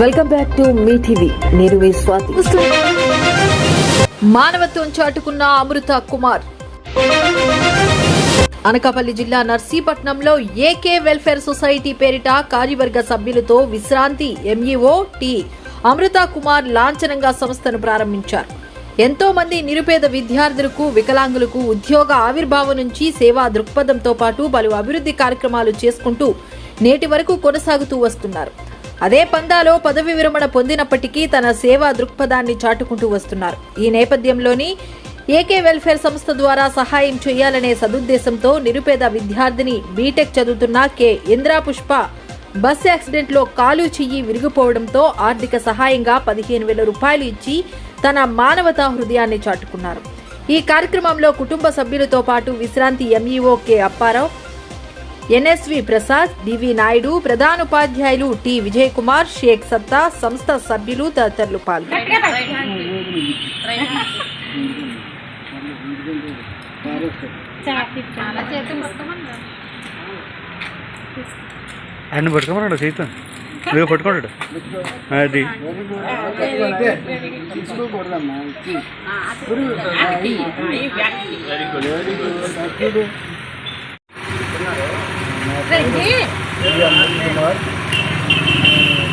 Welcome back to మీ TV. నేను మీ స్వాతి. మానవత్వం చాటుకున్న అమృత కుమార్. అనకాపల్లి జిల్లా నర్సీపట్నంలో ఏకే వెల్ఫేర్ సొసైటీ పేరిట కార్యవర్గ సభ్యులతో విశ్రాంతి ఎంఈఓ టి. అమృత కుమార్ లాంఛనంగా సంస్థను ప్రారంభించారు. ఎంతో మంది నిరుపేద విద్యార్థులకు వికలాంగులకు ఉద్యోగ ఆవిర్భావం నుంచి సేవా దృక్పథంతో పాటు పలు అభివృద్ధి కార్యక్రమాలు చేసుకుంటూ నేటి వరకు కొనసాగుతూ వస్తున్నారు. అదే పందాలో పదవి విరమణ పొందినప్పటికీ తన సేవా దృక్పథాన్ని చాటుకుంటూ వస్తున్నారు. ఈ నేపథ్యంలోని ఏకే వెల్ఫేర్ సంస్థ ద్వారా సహాయం చేయాలనే సదుద్దేశంతో నిరుపేద విద్యార్థిని బీటెక్ చదువుతున్న కె. ఇంద్రా పుష్ప బస్ యాక్సిడెంట్లో కాలు చెయ్యి విరిగిపోవడంతో ఆర్థిక సహాయంగా పదిహేను వేల రూపాయలు ఇచ్చి తన మానవతా హృదయాన్ని చాటుకున్నారు. ఈ కార్యక్రమంలో కుటుంబ సభ్యులతో పాటు విశ్రాంతి MEO K. Apparao NSV Prasad DV Naidu ప్రధానోపాధ్యాయులు టి విజయ్ కుమార్ షేక్ సత్తా సంస్థ సభ్యులు తదితరులు పాల్గొన్నారు. పట్టుకోమన్నాడు సీతం. నువ్వు పట్టుకున్నాడు. అది. తీసుకోకూడదమ్మా ఇచ్చి అనిల్ కుమార్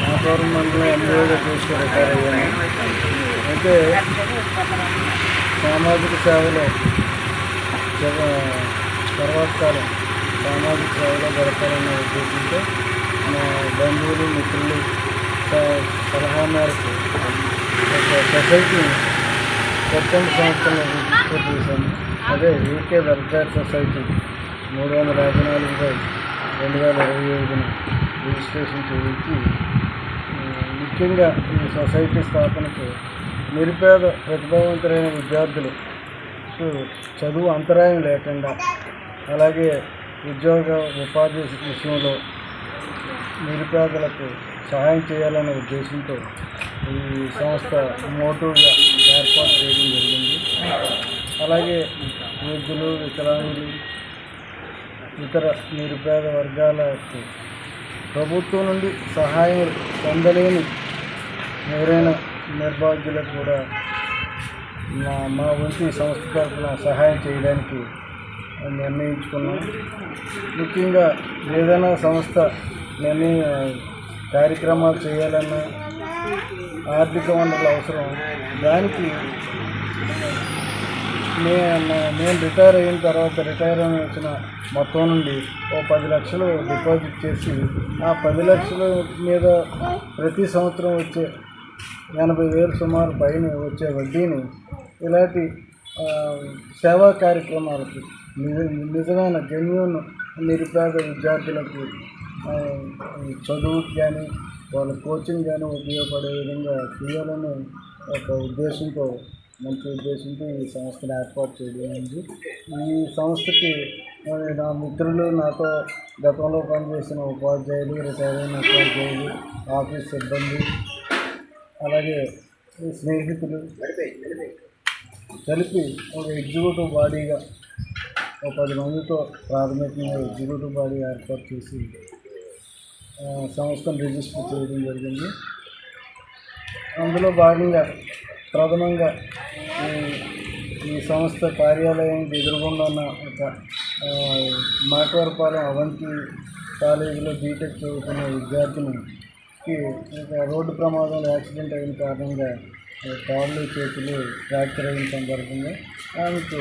నాగవరం మండలం ఎంబీఓగా చూసి రిటైర్ అయ్యాను అయితే సామాజిక సేవలో తర్వాత కాలం సామాజిక సేవలో గడపాలన్న ఉద్దేశంతో మా బంధువులు మిత్రులు సలహా మేరకు ఒక సొసైటీని కొత్త సంస్థలను చేశాను అదే యూకే వెల్ఫేర్ సొసైటీ మూడు వందల యాభై నాలుగు బై రెండు వేల ఇరవై ఐదున రిజిస్ట్రేషన్ చేయించి ముఖ్యంగా ఈ సొసైటీ స్థాపనకు నిరుపేద ప్రతిభావంతులైన విద్యార్థులు చదువు అంతరాయం లేకుండా అలాగే ఉద్యోగ ఉపాధి విషయంలో నిరుపేదలకు సహాయం చేయాలనే ఉద్దేశంతో ఈ సంస్థ మోటుగా ఏర్పాటు చేయడం జరిగింది. అలాగే వృద్ధులు వికలాంగులు ఇతర నిరుపేద వర్గాలకు ప్రభుత్వం నుండి సహాయం పొందలేని ఎవరైనా నిర్భాగ్యులకు కూడా మా మా వంతు సంస్థ తరఫున సహాయం చేయడానికి నిర్ణయించుకున్నాం. ముఖ్యంగా ఏదైనా సంస్థ నిర్ణయ కార్యక్రమాలు చేయాలన్నా ఆర్థిక వనరులు అవసరం దానికి నేను నేను రిటైర్ అయిన తర్వాత రిటైర్ అయిన వచ్చిన మొత్తం నుండి ఓ పది లక్షలు డిపాజిట్ చేసి ఆ పది లక్షల మీద ప్రతి సంవత్సరం వచ్చే ఎనభై వేలు సుమారు పైన వచ్చే వడ్డీని ఇలాంటి సేవా కార్యక్రమాలకు నిజమైన జెన్యున్ నిరుపేద విద్యార్థులకు చదువుకి కానీ వాళ్ళ కోచింగ్ కానీ ఉపయోగపడే విధంగా చేయాలని ఒక ఉద్దేశంతో మంచి ఉద్దేశంతో ఈ సంస్థను ఏర్పాటు చేయడమైంది ఈ సంస్థకి నా మిత్రులు నాతో గతంలో పనిచేసిన ఉపాధ్యాయులు రిటైర్ అయిన ఉపాధ్యాయులు ఆఫీస్ సిబ్బంది అలాగే స్నేహితులు కలిపి ఒక ఎగ్జిక్యూటివ్ బాడీగా ఒక పది మందితో ప్రాథమికంగా ఎగ్జిక్యూటివ్ బాడీ ఏర్పాటు చేసి సంస్థను రిజిస్టర్ చేయడం జరిగింది. అందులో భాగంగా ప్రథమంగా ఈ ఈ సంస్థ కార్యాలయానికి ఎదురుగుండా ఉన్న ఒక మాటవరపాలెం అవంతి కాలేజీలో బీటెక్ చదువుతున్న విద్యార్థినికి ఒక రోడ్డు ప్రమాదంలో యాక్సిడెంట్ అయిన కారణంగా కాళ్ళు చేతులు ఫ్రాక్చర్ అయిన సందర్భంగా ఆమెకు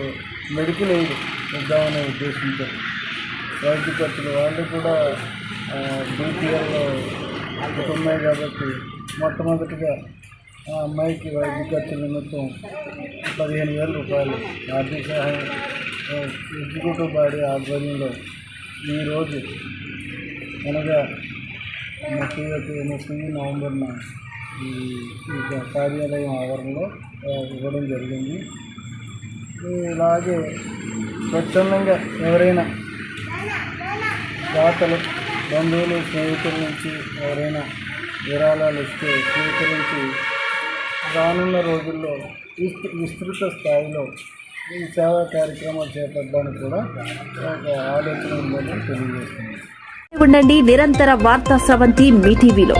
మెడికల్ ఎయిడ్ ఇద్దామనే ఉద్దేశంతో వైద్య ఖర్చులు వాళ్ళు కూడా బీపీఎల్లో ఉన్నాయి కాబట్టి మొట్టమొదటిగా ఆ అమ్మాయికి వైద్య ఖర్చుల నిమిత్తం పదిహేను వేల రూపాయలు. ఆర్థిక సహాయం ఎగ్జిక్యూటివ్ బాడీ ఆధ్వర్యంలో ఈరోజు అనగా ముప్పై ఒకటి ముప్పై నవంబర్న ఈ కార్యాలయం ఆవరణలో ఇవ్వడం జరిగింది. ఇలాగే స్వచ్ఛందంగా ఎవరైనా దాతలు బంధువులు స్నేహితుల నుంచి ఎవరైనా విరాళాలు ఇస్తే స్వీకరించి రానున్న రోజుల్లో విస్తృ విస్తృత స్థాయిలో ఈ సేవా కార్యక్రమాలు చేపట్టడానికి కూడా ఒక ఆలోచన ఉందని తెలియజేస్తుంది. ఉండండి నిరంతర వార్తా స్రవంతి మీ టీవీలో.